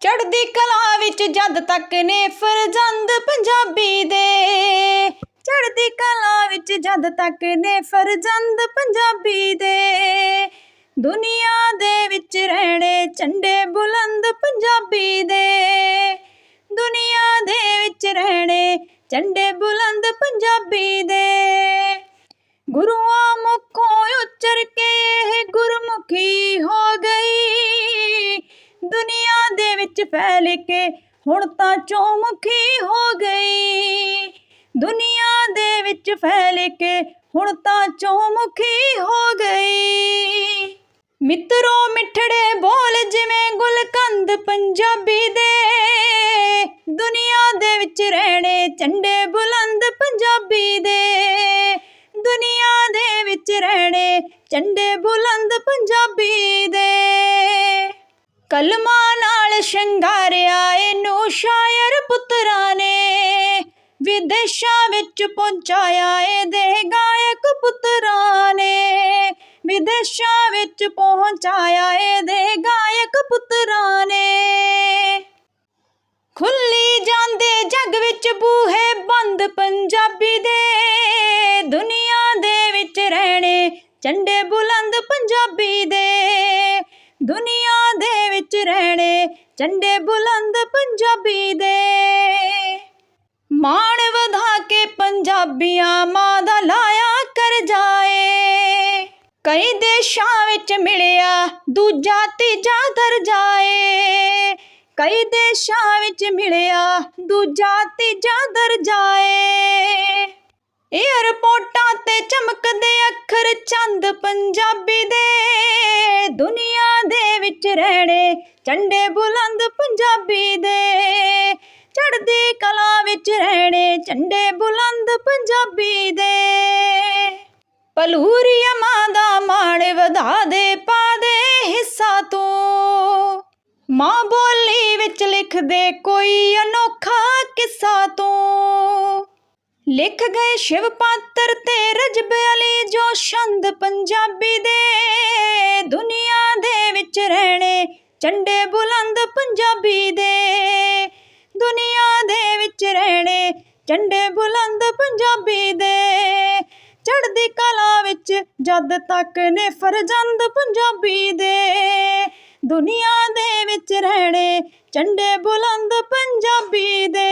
ਚੜ੍ਹਦੀ ਕਲਾ ਵਿੱਚ ਜਦ ਤੱਕ ਨੇ ਫਰਜ਼ੰਦ ਪੰਜਾਬੀ ਦੇ। ਚੜ੍ਹਦੀ ਕਲਾ ਵਿੱਚ ਜਦ ਤੱਕ ਨੇ ਫਰਜ਼ੰਦ ਪੰਜਾਬੀ ਦੇ। ਦੁਨੀਆ ਦੇ ਵਿੱਚ ਰਹਿਣੇ ਝੰਡੇ ਬੁਲੰਦ ਪੰਜਾਬੀ ਦੇ। ਦੁਨੀਆ ਦੇ ਵਿੱਚ ਰਹਿਣੇ ਝੰਡੇ ਬੁਲੰਦ ਪੰਜਾਬੀ ਵਿੱਚ ਫੈਲ ਕੇ ਹੁਣ ਤਾਂ ਚੌਮੁਖੀ ਹੋ ਗਈ। ਦੁਨੀਆ ਦੇ ਵਿੱਚ ਫੈਲ ਕੇ ਹੁਣ ਤਾਂ ਚੌਮੁਖੀ ਹੋ ਗਈ। ਮਿੱਤਰੋ ਮਿੱਠੜੇ ਬੋਲ ਜਿਵੇਂ ਗੁਲਕੰਦ ਪੰਜਾਬੀ ਦੇ। ਦੁਨੀਆ ਦੇ ਵਿੱਚ ਰਹਿਣੇ ਝੰਡੇ ਬੁਲੰਦ ਪੰਜਾਬੀ ਦੇ। ਦੁਨੀਆ ਦੇ ਵਿੱਚ ਰਹਿਣੇ ਝੰਡੇ ਬੁਲੰਦ ਪੰਜਾਬੀ ਦੇ। ਕਲਮਾਂ ਸ਼ਿੰਗਾਰਿਆ ਇਹਨੂੰ ਸ਼ਾਇਰ ਪੁੱਤਰਾਂ ਨੇ। ਵਿਦੇਸ਼ਾਂ ਵਿੱਚ ਪਹੁੰਚਾਇਆ ਇਹਦੇ ਗਾਇਕ ਪੁੱਤਰਾਂ ਨੇ। ਵਿਦੇਸ਼ਾਂ ਵਿੱਚ ਪਹੁੰਚਾਇਆ ਇਹਦੇ ਗਾਇਕ ਪੁੱਤਰਾਂ ਨੇ। ਖੁੱਲੀ ਜਾਂਦੇ ਜੱਗ ਵਿੱਚ ਬੂਹੇ ਬੰਦ ਪੰਜਾਬੀ ਦੇ। ਦੁਨੀਆ ਦੇ ਵਿੱਚ ਰਹਿਣੇ ਝੰਡੇ ਬੁਲੰਦ ਪੰਜਾਬੀ ਦੇ। ਦੁਨੀਆ ਦੇ ਵਿੱਚ ਰਹਿਣੇ ਝੰਡੇ ਬੁਲੰਦ ਪੰਜਾਬੀ ਦੇ। ਮਾਣ ਵਧਾ ਕੇ ਪੰਜਾਬੀਆਂ ਮਾਂ ਦਾ ਲਾਇਆ ਕਰ ਜਾਏ। ਕਈ ਦੇਸ਼ਾਂ ਵਿੱਚ ਮਿਲਿਆ ਦੂਜਾ ਤੀਜਾ ਦਰਜਾਏ ਕਈ ਦੇਸ਼ਾਂ ਵਿੱਚ ਮਿਲਿਆ ਦੂਜਾ ਤੀਜਾ ਦਰਜਾਏ ਏਅਰਪੋਰਟਾਂ ਤੇ ਚਮਕਦੇ ਅੱਖਰ ਚੰਦ ਪੰਜਾਬੀ ਦੇ। ਵਿੱਚ ਰਹਿਣੇ, ਝੰਡੇ ਬੁਲੰਦ ਪੰਜਾਬੀ ਦੇ। ਚੜ੍ਹਦੀ ਕਲਾ ਵਿੱਚ ਰਹਿਣੇ, ਝੰਡੇ ਬੁਲੰਦ ਪੰਜਾਬੀ ਦੇ। ਪਲੂਰੀਆ ਮਾਂ ਦਾ ਮਾਣ ਵਧਾ ਦੇ, ਪਾ ਦੇ ਹਿੱਸਾ ਤੂੰ। ਮਾਂ ਬੋਲੀ ਵਿੱਚ ਲਿਖ ਦੇ ਕੋਈ ਅਨੋਖਾ ਕਿੱਸਾ ਤੂੰ। ਲਿਖ ਗਏ ਸ਼ਿਵ ਪਾਤਰ ਤੇ ਰਜਬ ਅਲੀ ਜੋ ਛੰਦ ਪੰਜਾਬੀ ਦੇ। ਝੰਡੇ ਬੁਲੰਦ ਪੰਜਾਬੀ ਦੇ ਦੁਨੀਆ ਦੇ ਵਿੱਚ ਰਹਿਣੇ। ਝੰਡੇ ਬੁਲੰਦ ਪੰਜਾਬੀ ਦੇ ਚੜ੍ਹਦੀ ਕਲਾ ਵਿੱਚ ਜਦ ਤੱਕ ਨੇ ਫਰਜ਼ੰਦ ਪੰਜਾਬੀ ਦੇ। ਦੁਨੀਆ ਦੇ ਵਿੱਚ ਰਹਿਣੇ ਝੰਡੇ ਬੁਲੰਦ ਪੰਜਾਬੀ ਦੇ।